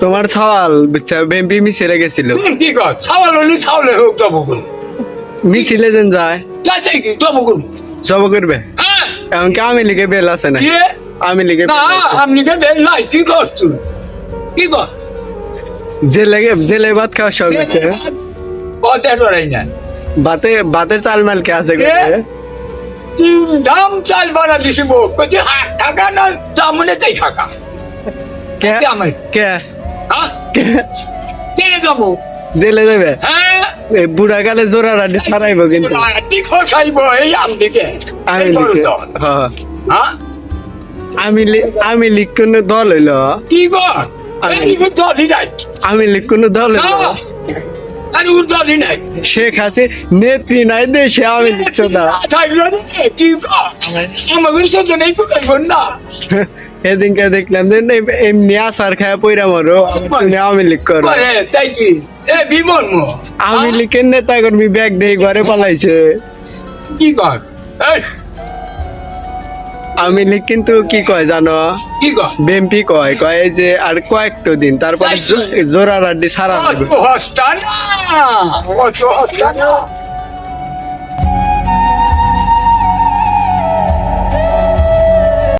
তোমার সওয়াল বুঝছা বেম্পি মিছিলে গেছিল। কি কর? ছাওয়াল হলে ছাওয়ালে হোক তবু কোন মিছিলে যেন যায়। যাই যাই কি তবু কোন সব করবে? হ্যাঁ। এমনকি আমি লিগে বেল আছে না? কি? আমি না আপনি কে বেল নাই। কি কর তুই? কি কর? জেলে জেলে ভাত খাওয়া ডরাই না বাতে বাতের চাল মাল কে? আছে? তিন দাম চাল বানা দিছি বউ কইছে হাত থাকা না দামনে তাই থাকা। কে? কে আমার? কে? হ্যাঁ কেড়ে যাব? জেলে যাবে? হ্যাঁ। এই বুড়া কালে জোড়া রাডি ছাড়াইব কিন্তু। ঠিক খসাইব এই আমদিকে আমি লিখে। হ্যাঁ। হ্যাঁ আমি আমি লিখ কোন দল হইল। কি কর আমি- লিখ কোন দল হইল। দলই নাই। শেখ হাসি নেত্রী নাই দেশে আমি লিখছো না। থাকল কি আমাদের সাথে নেই কোথায় না? এদিনকে দেখলাম যে এমনি আসার খায় পয়রা মারো আমি লিখ করো। তাই কি? এ আমি লিখেন নেতা কর্মী ব্যাগ দিয়ে ঘরে পালাইছে। কি কর আমি কিন্তু কি কয় জানো? কি বেম্পি কয় কয় যে আর কয়েকটা দিন তারপরে জোরার আড্ডি সারা